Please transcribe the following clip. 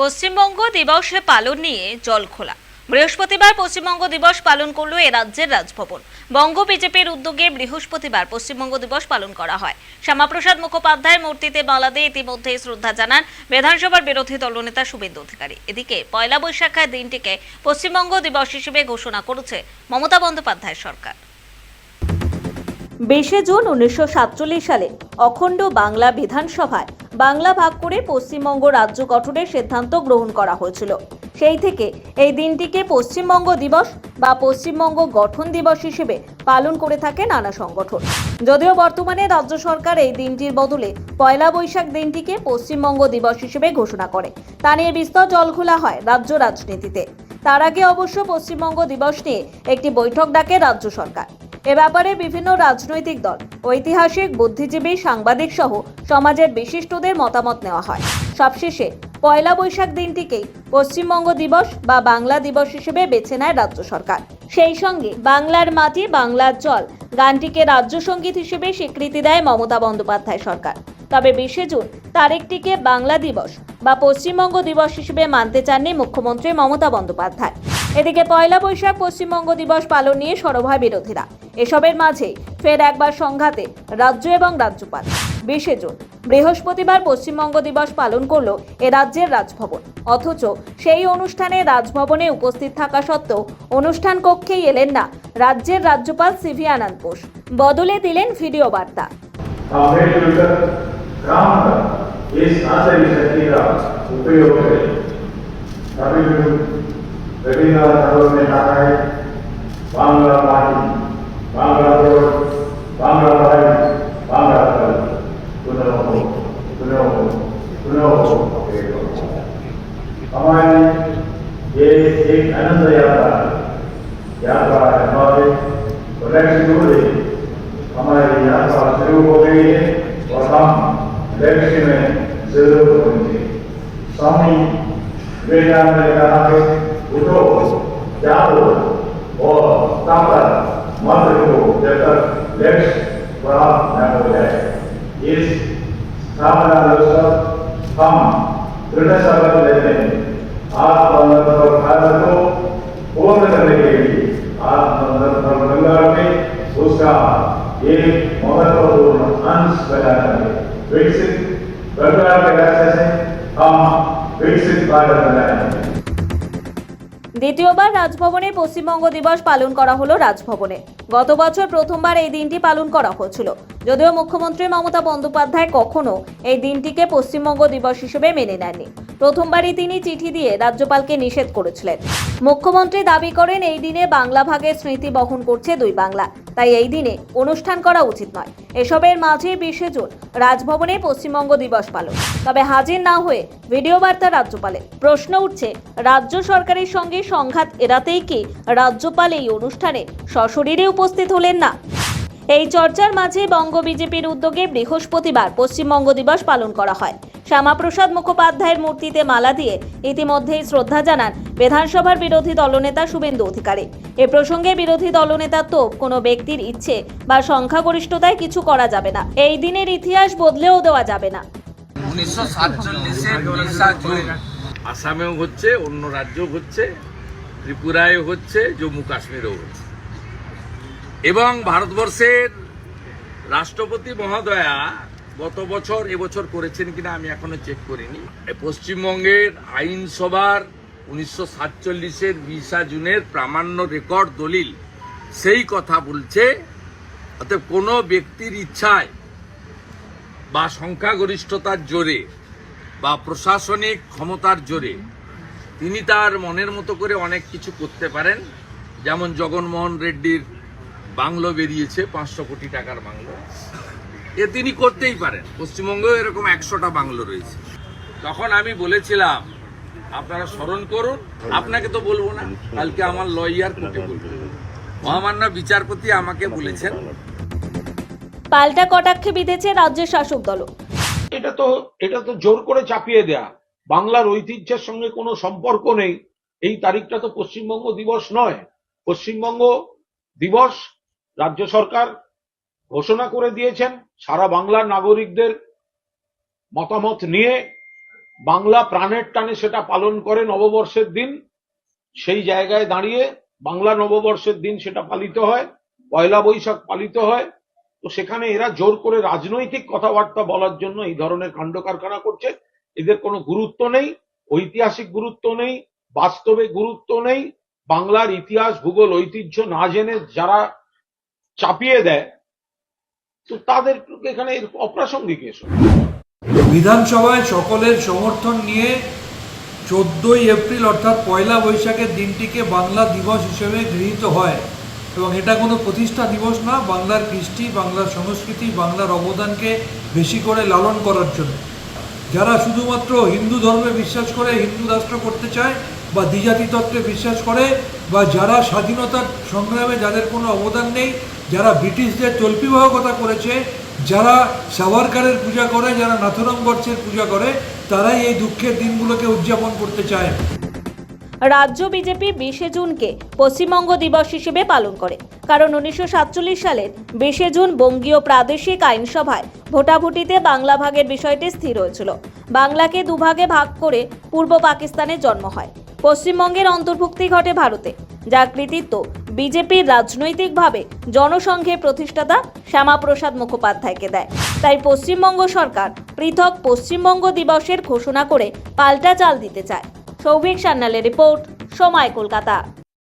পশ্চিমবঙ্গ দিবস পালন নিয়ে জল খোলা। বৃহস্পতিবার পশ্চিমবঙ্গ দিবস পালন করল এ রাজ্যের রাজভবন। বঙ্গ বিজেপির উদ্যোগে বৃহস্পতিবার পশ্চিমবঙ্গ দিবস পালন করা হয়। শ্যামাপ্রসাদ মুখোপাধ্যায়ের মূর্তিতে মালা দিয়ে শ্রদ্ধা জানান বিধানসভার বিরোধী দলনেতা শুভেন্দু অধিকারী। এদিকে পয়লা বৈশাখের দিনটিকে পশ্চিমবঙ্গ দিবস হিসেবে ঘোষণা করেছে মমতা বন্দ্যোপাধ্যায় সরকার। বিশে জুন উনিশশো সাতচল্লিশ সালে অখণ্ড বাংলা বিধানসভায় বাংলা ভাগ করে পশ্চিমবঙ্গ রাজ্য গঠনের সিদ্ধান্ত গ্রহণ করা হয়েছিল। সেই থেকে এই দিনটিকে পশ্চিমবঙ্গ দিবস বা পশ্চিমবঙ্গ গঠন দিবস হিসেবে পালন করে থাকে নানা সংগঠন। যদিও বর্তমানে রাজ্য সরকার এই দিনটির বদলে পয়লা বৈশাখ দিনটিকে পশ্চিমবঙ্গ দিবস হিসেবে ঘোষণা করে। তা নিয়ে বিস্তর জলঘোলা হয় রাজ্য রাজনীতিতে। তার আগে অবশ্য পশ্চিমবঙ্গ দিবস নিয়ে একটি বৈঠক ডাকে রাজ্য সরকার। এ ব্যাপারে বিভিন্ন রাজনৈতিক দল, ঐতিহাসিক, বুদ্ধিজীবী, সাংবাদিক সহ সমাজের বিশিষ্টদের মতামত নেওয়া হয়। সবশেষে, পয়লা বৈশাখ দিনটিকেই পশ্চিমবঙ্গ দিবস বা বাংলা দিবস হিসেবে বেছে নেয় রাজ্য সরকার। সেই সঙ্গে বাংলার মাটি, বাংলার জল গানটিকে রাজ্য সংগীত হিসেবে স্বীকৃতি দেয় মমতা বন্দ্যোপাধ্যায় সরকার। তবে বিশে জুন তারিখটিকে বাংলা দিবস বা পশ্চিমবঙ্গ দিবস হিসেবে মানতে চাননি মুখ্যমন্ত্রী মমতা বন্দ্যোপাধ্যায়। এদিকে পয়লা বৈশাখ পশ্চিমবঙ্গ দিবস পালন নিয়ে সরব হয় বিরোধীরা এসবের মাঝে ফের একবার সংঘাতে রাজ্য এবং রাজ্যপাল বিশে জুন বৃহস্পতিবার পশ্চিমবঙ্গ দিবস পালন করল এ রাজ্যের রাজভবন অথচ সেই অনুষ্ঠানে রাজভবনে উপস্থিত থাকা সত্ত্বেও অনুষ্ঠান কক্ষেই এলেন না রাজ্যের রাজ্যপাল সিভি আনন্দ বোস বদলে দিলেন ভিডিও বার্তা हम मिलजुल काम कर इस आंतरिक शक्ति का उपयोग करें तमिल रविन्द्रनाथ ठाकुर ने कहा है बांग्ला माटी बांग्ला रोड बांग्ला भाई बांग्ला कल सुनो सुनो सुनो हमारी ये एक आनंद यात्रा है यात्रा है हमारे लक्ष्य हो रही हमारी यात्रा शुरू हो गई है और हम लक्ष्य में ज़रूर पहुँचे स्वामी कहा है ताकत मत रखो जब तक लक्ष्य प्राप्त न हो जाए इस स्थापना दिवस हम दृढ़ शपथ लेते हैं आत्मनिर्भर भारत को पूर्ण करने के लिए आत्मनिर्भर बंगाल में उसका एक महत्वपूर्ण अंश बनाना है विकसित बंगाल के रास्ते से हम विकसित भारत बनाएँगे দ্বিতীয়বার রাজভবনে পশ্চিমবঙ্গ দিবস পালন করা হলো রাজভবনে। গত বছর প্রথমবার এই দিনটি পালন করা হয়েছিল যদিও মুখ্যমন্ত্রী মমতা বন্দ্যোপাধ্যায় কখনো এই দিনটিকে পশ্চিমবঙ্গ দিবস হিসেবে মেনে নেননি। প্রথমবারই তিনি চিঠি দিয়ে রাজ্যপালকে নিষেধ করেছিলেন। মুখ্যমন্ত্রী দাবি করেন, এই দিনে বাংলা ভাগের স্মৃতি বহন করছে দুই বাংলা। তাই এই দিনে অনুষ্ঠান করা উচিত নয়। এসবের মাঝে বিশে জুন রাজভবনে পশ্চিমবঙ্গ দিবস পালন। তবে হাজির না হয়ে ভিডিও বার্তা রাজ্যপালের। প্রশ্ন উঠছে, রাজ্য সরকারের সঙ্গে সংঘাত এড়াতেই কি রাজ্যপাল এই অনুষ্ঠানে সশরীরে উপস্থিত হলেন না? এই চর্চার মাঝে বঙ্গ বিজেপির উদ্যোগে বৃহস্পতিবার পশ্চিমবঙ্গ দিবস পালন করা হয়। শ্যামাপ্রসাদ মুখোপাধ্যায়ের মূর্তিতে মালা দিয়ে ইতিমধ্যেই শ্রদ্ধা জানান বিধানসভার বিরোধী দলনেতা শুভেন্দু অধিকারী। এ প্রসঙ্গে বিরোধী দলনেতা তোপ কোনো ব্যক্তির ইচ্ছে বা সংখ্যাগরিষ্ঠতায় কিছু করা যাবে না। এই দিনের ইতিহাস বদলেও দেওয়া যাবে না। উনিশশো আসামেও হচ্ছে অন্য রাজ্যও হচ্ছে ত্রিপুরায় হচ্ছে জম্মু কাশ্মীরেও হচ্ছে। এবং ভারতবর্ষের রাষ্ট্রপতি মহোদয়া গত বছর এবছর করেছেন কিনা আমি এখনও চেক করিনি। পশ্চিমবঙ্গের আইনসভার উনিশশো সাতচল্লিশের বিশা জুনের প্রামাণ্য রেকর্ড দলিল, সেই কথা বলছে, অতএব কোনো ব্যক্তির ইচ্ছায় বা সংখ্যাগরিষ্ঠতার জোরে বা প্রশাসনিক ক্ষমতার জোরে তিনি তার মনের মতো করে অনেক কিছু করতে পারেন। যেমন জগনমোহন রেড্ডির বাংলো বেরিয়েছে, পাঁচশো কোটি টাকার বাংলো। এ তিনি করতেই পারেন। পশ্চিমবঙ্গেও এরকম একশোটা বাংলো রয়েছে। তখন আমি বলেছিলাম আপনারা স্মরণ করুন আপনাকে তো বলব না কালকে আমার লয়ার কোর্টে বলব। মহামান্য বিচারপতি আমাকে বলেছেন। পাল্টা কটাক্ষে বিঁধেছে রাজ্যের শাসক দলও। এটা তো এটা তো জোর করে চাপিয়ে দেয়া। বাংলার ঐতিহ্যের সঙ্গে কোনো সম্পর্ক নেই। এই তারিখটা তো পশ্চিমবঙ্গ দিবস নয়। পশ্চিমবঙ্গ দিবস রাজ্য সরকার ঘোষণা করে দিয়েছেন সারা বাংলার নাগরিকদের মতামত নিয়ে বাংলা প্রাণের টানে সেটা পালন করে নববর্ষের দিন, সেই জায়গায় দাঁড়িয়ে বাংলা নববর্ষের দিন সেটা পালিত হয়, পয়লা বৈশাখ পালিত হয়। তো সেখানে এরা জোর করে রাজনৈতিক কথাবার্তা বলার জন্য এই ধরনের কাণ্ড কারখানা করছে। এদের কোনো গুরুত্ব নেই, ঐতিহাসিক গুরুত্ব নেই, বাস্তবে গুরুত্ব নেই। বাংলার ইতিহাস, ভূগোল, ঐতিহ্য না জেনে যারা চাপিয়ে দেয় তো তাদের এখানে অপ্রাসঙ্গিক এসব বিধানসভায় সকলের সমর্থন নিয়ে চোদ্দোই এপ্রিল, অর্থাৎ পয়লা বৈশাখের দিনটিকে বাংলা দিবস হিসেবে গৃহীত হয় এবং এটা কোনো প্রতিষ্ঠা দিবস না, বাংলার কৃষ্টি, বাংলার সংস্কৃতি, বাংলার অবদানকে বেশি করে লালন করার জন্য। যারা শুধুমাত্র হিন্দু ধর্মে বিশ্বাস করে হিন্দু রাষ্ট্র করতে চায় বা দ্বিজাতি তত্ত্বে বিশ্বাস করে বা যারা স্বাধীনতার সংগ্রামে যাদের কোনো অবদান নেই, যারা ব্রিটিশদের চল্পিবাহকতা করেছে, যারা সাভারকারের পূজা করে, যারা নাথুরাম গডসের পূজা করে, তারাই এই দুঃখের দিনগুলোকে উদযাপন করতে চায়। রাজ্য বিজেপি বিশে জুনকে পশ্চিমবঙ্গ দিবস হিসেবে পালন করে, কারণ উনিশশো সাতচল্লিশ সালের বিশে জুন বঙ্গীয় প্রাদেশিক আইনসভায় ভোটাভুটিতে বাংলা ভাগের বিষয়টি স্থির হয়েছিল। বাংলাকে দুভাগে ভাগ করে পূর্ব পাকিস্তানের জন্ম হয়। পশ্চিমবঙ্গের অন্তর্ভুক্তি ঘটে ভারতে, যার কৃতিত্ব বিজেপির রাজনৈতিকভাবে জনসংঘের প্রতিষ্ঠাতা শ্যামাপ্রসাদ মুখোপাধ্যায়কে দেয়। তাই পশ্চিমবঙ্গ সরকার পৃথক পশ্চিমবঙ্গ দিবসের ঘোষণা করে পাল্টা চাল দিতে চায়। সৌভিক সান্যালের রিপোর্ট, সময় কলকাতা।